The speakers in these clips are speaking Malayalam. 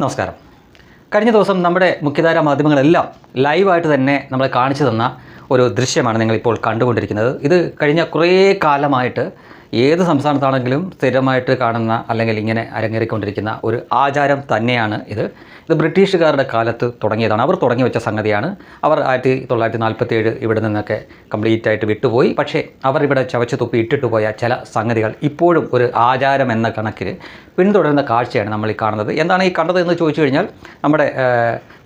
നമസ്കാരം. കഴിഞ്ഞ ദിവസം നമ്മുടെ മുഖ്യധാര മാധ്യമങ്ങളെല്ലാം ലൈവായിട്ട് തന്നെ നമ്മളെ കാണിച്ചു തന്ന ഒരു ദൃശ്യമാണ് നിങ്ങളിപ്പോൾ കണ്ടുകൊണ്ടിരിക്കുന്നത്. ഇത് കഴിഞ്ഞ കുറേ കാലമായിട്ട് ഏത് സംസ്ഥാനത്താണെങ്കിലും സ്ഥിരമായിട്ട് കാണുന്ന അല്ലെങ്കിൽ ഇങ്ങനെ അരങ്ങേറിക്കൊണ്ടിരിക്കുന്ന ഒരു ആചാരം തന്നെയാണ് ഇത്. ഇത് ബ്രിട്ടീഷുകാരുടെ കാലത്ത് തുടങ്ങിയതാണ്. അവർ തുടങ്ങി വെച്ച സംഗതിയാണ്. അവർ ആയിരത്തി തൊള്ളായിരത്തി നാൽപ്പത്തി ഏഴ് ഇവിടെ നിന്നൊക്കെ കംപ്ലീറ്റ് ആയിട്ട് വിട്ടുപോയി. പക്ഷേ അവർ ഇവിടെ ചവച്ച് തുപ്പി ഇട്ടിട്ട് പോയ ചില സംഗതികൾ ഇപ്പോഴും ഒരു ആചാരം എന്ന കണക്കിൽ പിന്തുടരുന്ന കാഴ്ചയാണ് നമ്മൾ ഈ കാണുന്നത്. എന്താണ് ഈ കണ്ടത് എന്ന് ചോദിച്ചു കഴിഞ്ഞാൽ നമ്മുടെ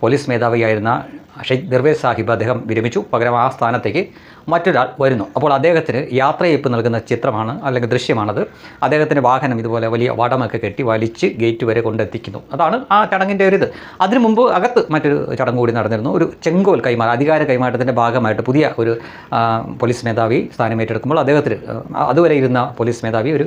പോലീസ് മേധാവിയായിരുന്ന ഷെയ്ഖ് ദർവേസ് സാഹിബ് അദ്ദേഹം വിരമിച്ചു. പകരം ആ സ്ഥാനത്തേക്ക് മറ്റൊരാൾ വരുന്നു. അപ്പോൾ അദ്ദേഹത്തിന് യാത്രയയപ്പ് നൽകുന്ന ചിത്രമാണ് അല്ലെങ്കിൽ ദൃശ്യമാണത്. അദ്ദേഹത്തിന്റെ വാഹനം ഇതുപോലെ വലിയ വടമൊക്കെ കെട്ടി വലിച്ച് ഗേറ്റ് വരെ കൊണ്ടെത്തിക്കുന്നു. അതാണ് ആ ചടങ്ങിന്റെ ഒരു ഇത് അതിനു മുമ്പ് അകത്ത് മറ്റൊരു ചടങ്ങ് കൂടി നടന്നിരുന്നു. ഒരു ചെങ്കോൽ കൈമാറ അധികാര കൈമാറ്റത്തിന്റെ ഭാഗമായിട്ട് പുതിയ ഒരു പോലീസ് മേധാവി സ്ഥാനമേറ്റെടുക്കുമ്പോൾ അദ്ദേഹത്തിന് അതുവരെ ഇരുന്ന പോലീസ് മേധാവി ഒരു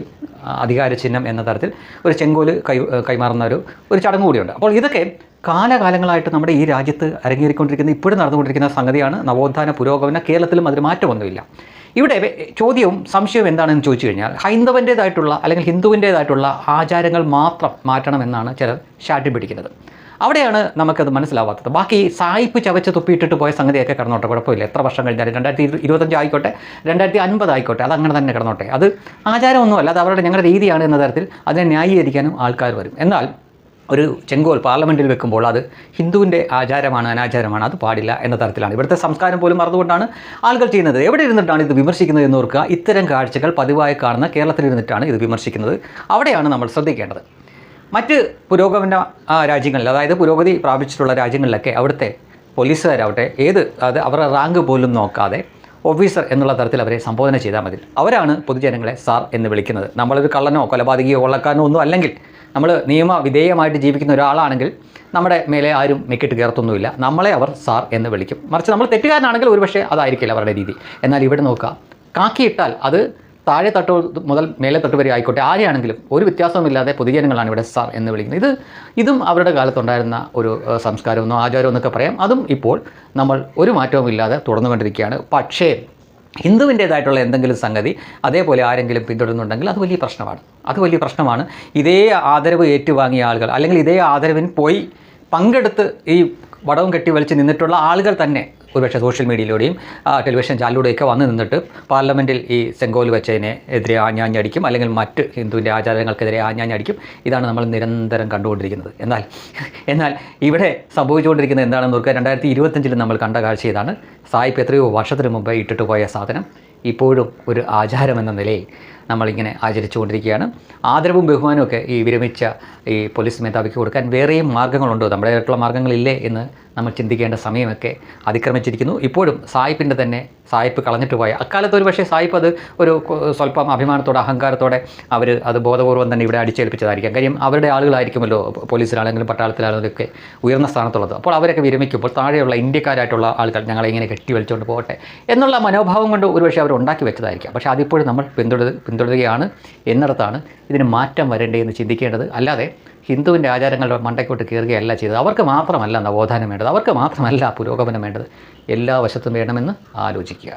അധികാര ചിഹ്നം എന്ന തരത്തിൽ ഒരു ചെങ്കോൽ കൈ കൈമാറുന്ന ഒരു ഒരു ചടങ്ങ് കൂടിയുണ്ട്. അപ്പോൾ ഇതൊക്കെ കാലകാലങ്ങളായിട്ട് നമ്മുടെ ഈ രാജ്യത്ത് അരങ്ങേറിക്കൊണ്ടിരിക്കുന്ന ഇപ്പോഴും നടന്നുകൊണ്ടിരിക്കുന്ന സംഗതിയാണ് നവോത്ഥാന പുരോഗമന കേരളത്തിലും അതിന് മാറ്റമൊന്നുമില്ല. ഇവിടെ ചോദ്യവും സംശയവും എന്താണെന്ന് ചോദിച്ചു കഴിഞ്ഞാൽ ഹൈന്ദവന്റേതായിട്ടുള്ള അല്ലെങ്കിൽ ഹിന്ദുവിന്റേതായിട്ടുള്ള ആചാരങ്ങൾ മാത്രം മാറ്റണമെന്നാണ് ചിലർ ശാഠ്യം പിടിക്കുന്നത്. അവിടെയാണ് നമുക്കത് മനസ്സിലാവാത്തത്. ബാക്കി സായിപ്പ് ചവച്ച് തുപ്പിയിട്ടിട്ട് പോയ സംഗതിയൊക്കെ കിടന്നോട്ടെ കുഴപ്പമില്ല. എത്ര വർഷം കഴിഞ്ഞാലും രണ്ടായിരത്തി ഇരു- ഇരുപത്തഞ്ച് ആയിക്കോട്ടെ രണ്ടായിരത്തി അൻപത് ആയിക്കോട്ടെ അത് അങ്ങനെ തന്നെ കിടന്നോട്ടെ. അത് ആചാരമൊന്നുമല്ല അത് അവരുടെ ഞങ്ങളുടെ രീതിയാണ് എന്ന തരത്തിൽ അതിനെ ന്യായീകരിക്കാനും ആൾക്കാർ വരും. എന്നാൽ ഒരു ചെങ്കോൽ പാർലമെന്റിൽ വെക്കുമ്പോൾ അത് ഹിന്ദുവിന്റെ ആചാരമാണ് അനാചാരമാണ് അത് പാടില്ല എന്ന തരത്തിലാണ്. ഇവിടുത്തെ സംസ്കാരം പോലും മറന്നുകൊണ്ടാണ് ആളുകൾ ചെയ്യുന്നത്. എവിടെ ഇരുന്നിട്ടാണ് ഇത് വിമർശിക്കുന്നത് എന്ന് ഓർക്കുക? ഇത്തരം കാഴ്ചകൾ പതിവായി കാണുന്ന കേരളത്തിലിരുന്നിട്ടാണ് ഇത് വിമർശിക്കുന്നത്. അവിടെയാണ് നമ്മൾ ശ്രദ്ധിക്കേണ്ടത്. മറ്റ് പുരോഗമന രാജ്യങ്ങളിൽ അതായത് പുരോഗതി പ്രാപിച്ചിട്ടുള്ള രാജ്യങ്ങളിലൊക്കെ അവിടുത്തെ പോലീസുകാരാവട്ടെ ഏത് അത് അവരുടെ റാങ്ക് പോലും നോക്കാതെ ഓഫീസർ എന്നുള്ള തരത്തിൽ അവരെ സംബോധന ചെയ്താൽ മതി. അവരാണ് പൊതുജനങ്ങളെ സാർ എന്ന് വിളിക്കുന്നത്. നമ്മളൊരു കള്ളനോ കൊലപാതകയോ കൊള്ളക്കാരനോ ഒന്നും അല്ലെങ്കിൽ നമ്മൾ നിയമവിധേയമായിട്ട് ജീവിക്കുന്ന ഒരാളാണെങ്കിൽ നമ്മുടെ മേലെ ആരും മെക്കിട്ട് കയറത്തൊന്നുമില്ല. നമ്മളെ അവർ സാർ എന്ന് വിളിക്കും. മറിച്ച് നമ്മൾ തെറ്റുകാരനാണെങ്കിൽ ഒരുപക്ഷെ അതായിരിക്കില്ല അവരുടെ രീതി. എന്നാൽ ഇവിടെ നോക്കുക. കാക്കിയിട്ടാൽ അത് താഴെ തട്ട് മുതൽ മേലെ തട്ട് വരെ ആയിക്കോട്ടെ. ആരെയാണെങ്കിലും ഒരു വ്യത്യാസവുമില്ലാതെ പൊതുജനങ്ങളാണ് ഇവിടെ സാർ എന്ന് വിളിക്കുന്നത്. ഇത് ഇതും അവരുടെ കാലത്തുണ്ടായിരുന്ന ഒരു സംസ്കാരമെന്നോ ആചാരമെന്നൊക്കെ പറയാം. അതും ഇപ്പോൾ നമ്മൾ ഒരു മാറ്റവും ഇല്ലാതെ തുടർന്നുകൊണ്ടിരിക്കുകയാണ്. പക്ഷേ ഹിന്ദുവിന്റേതായിട്ടുള്ള എന്തെങ്കിലും സംഗതി അതേപോലെ ആരെങ്കിലും പിന്തുടരുന്നുണ്ടെങ്കിൽ അത് വലിയ പ്രശ്നമാണ്. അത് വലിയ പ്രശ്നമാണ്. ഇതേ ആദരവ് ഏറ്റുവാങ്ങിയ ആളുകൾ അല്ലെങ്കിൽ ഇതേ ആദരവിന് പോയി പങ്കെടുത്ത് ഈ വടവും കെട്ടി വലിച്ച് നിന്നിട്ടുള്ള ആളുകൾ തന്നെ ഒരുപക്ഷെ സോഷ്യൽ മീഡിയയിലൂടെയും ടെലിവിഷൻ ചാനലിലൂടെയൊക്കെ വന്ന് നിന്നിട്ട് പാർലമെന്റിൽ ഈ സെങ്കോൽ വെച്ചതിനെ എതിരെ ആഞ്ഞാഞ്ഞടിക്കും അല്ലെങ്കിൽ മറ്റ് ഹിന്ദുവിന്റെ ആചാരങ്ങൾക്കെതിരെ ആഞ്ഞാഞ്ഞടിക്കും. ഇതാണ് നമ്മൾ നിരന്തരം കണ്ടുകൊണ്ടിരിക്കുന്നത്. എന്നാൽ എന്നാൽ ഇവിടെ സംഭവിച്ചുകൊണ്ടിരിക്കുന്നത് എന്താണെന്ന് നോക്കുക. രണ്ടായിരത്തി ഇരുപത്തഞ്ചിൽ നമ്മൾ കണ്ട കാഴ്ച ഇതാണ് സായിപ്പ് എത്രയോ വർഷത്തിന് മുമ്പ് ഇട്ടിട്ട് പോയ സാധനം. ഇപ്പോഴും ഒരു ആചാരമെന്ന നിലയിൽ നമ്മളിങ്ങനെ ആചരിച്ചുകൊണ്ടിരിക്കുകയാണ്. ആദരവും ബഹുമാനവും ഒക്കെ ഈ വിരമിച്ച ഈ പോലീസ് മേധാവിക്ക് കൊടുക്കാൻ വേറെയും മാർഗങ്ങളുണ്ടോ നമ്മുടെ ആയിട്ടുള്ള മാർഗങ്ങളില്ലേ എന്ന് നമ്മൾ ചിന്തിക്കേണ്ട സമയമൊക്കെ അതിക്രമിച്ചിരിക്കുന്നു. ഇപ്പോഴും സായിപ്പിന്റെ തന്നെ സായിപ്പ് കളഞ്ഞിട്ട് പോയ അക്കാലത്ത് ഒരു പക്ഷേ സായിപ്പ് അത് ഒരു സ്വല്പം അഭിമാനത്തോടെ അഹങ്കാരത്തോടെ അവർ അത് ബോധപൂർവം തന്നെ ഇവിടെ അടിച്ചേൽപ്പിച്ചതായിരിക്കാം. കാര്യം അവരുടെ ആളുകളായിരിക്കുമല്ലോ പോലീസിലാണെങ്കിലും പട്ടാളത്തിലാണെങ്കിലും ഒക്കെ ഉയർന്ന സ്ഥാനത്തുള്ളത്. അപ്പോൾ അവരൊക്കെ വിരമിക്കുമ്പോൾ താഴെയുള്ള ഇന്ത്യക്കാരായിട്ടുള്ള ആളുകൾ ഞങ്ങളെ ഇങ്ങനെ കെട്ടി വലിച്ചുകൊണ്ട് പോകട്ടെ എന്നുള്ള മനോഭാവം കൊണ്ട് ഒരുപക്ഷെ അവർ ഉണ്ടാക്കി വെച്ചതായിരിക്കാം. പക്ഷേ അതിപ്പോഴും നമ്മൾ പിന്തുടരു പിന്തുടരുകയാണ് എന്നിടത്താണ് ഇതിന് മാറ്റം വരേണ്ടതെന്ന് ചിന്തിക്കേണ്ടത്. അല്ലാതെ ഹിന്ദുവിന്റെ ആചാരങ്ങളുടെ മണ്ടയ്ക്കോട്ട് കയറുകയല്ല ചെയ്തത്. അവർക്ക് മാത്രമല്ല നവോത്ഥാനം വേണ്ടത്. അവർക്ക് മാത്രമല്ല പുരോഗമനം വേണ്ടത്. എല്ലാ വശത്തും വേണമെന്ന് ആലോചിക്കുക.